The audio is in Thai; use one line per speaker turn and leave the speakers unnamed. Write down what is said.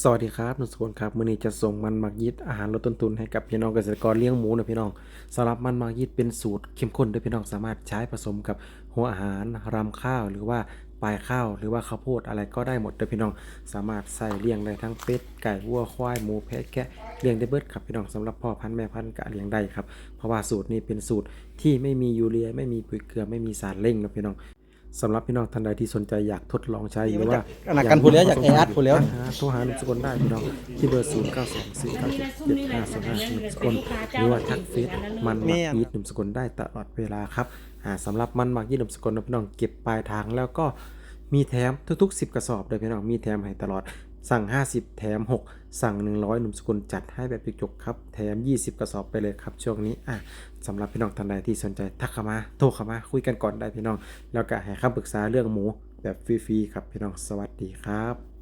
สวัสดีครับนุสกุลครับมื้อนี้จะส่งมันมักยิดอาหารลดต้นทุนให้กับพี่น้องเกษตรกรเลี้ยงหมูนะพี่น้องสำหรับมันมักยิดเป็นสูตรเข้มข้นด้วยพี่น้องสามารถใช้ผสมกับหัวอาหารรำข้าวหรือว่าปลายข้าวหรือว่าข้าวโพดอะไรก็ได้หมดเด้อพี่น้องสามารถใส่เลี้ยงได้ทั้งเป็ดไก่วัวควายหมูแพะแกะเลี้ยงได้เบิดครับพี่น้องสำหรับพ่อพันธุ์แม่พันธุ์กะเลี้ยงได้ครับเพราะว่าสูตรนี้เป็นสูตรที่ไม่มียูเรียไม่มีปุ๋ยเกลือไม่มีสารเร่งนะพี่น้อง สำหรับพี่น้องท่านใดที่สนใจอยากทดลองใช้หรือว่า
อันนั้นกันพูดแล้วอยากแออัดพูดแล้ว
หาโทรหาหนุ่มสกลได้พี่น้องที่เบอร์ 0 9 2 4 9 7 7 5 2 5หนุ่มสกลหรือว่าทักเฟซมันมักยีดหนุ่มสกลได้ตลอดเวลาครับอ่าสำหรับมันมักยีดหนุ่มสกลนะพี่น้องเก็บปลายทางแล้วก็ มีแถมทุกๆ 10 กระสอบเลยพี่น้องมีแถมให้ตลอดสั่ง 50 แถม 6 สั่ง 100 หนุ่มสกุลจัดให้แบบจุกๆครับ แถม 20 กระสอบไปเลยครับ ช่วงนี้อะสำหรับพี่น้องท่านใดที่สนใจทักเข้ามาโทรเข้ามาคุยกันก่อนได้พี่น้อง แล้วก็ให้คำปรึกษาเรื่องหมูแบบฟรีๆครับพี่น้องสวัสดีครับ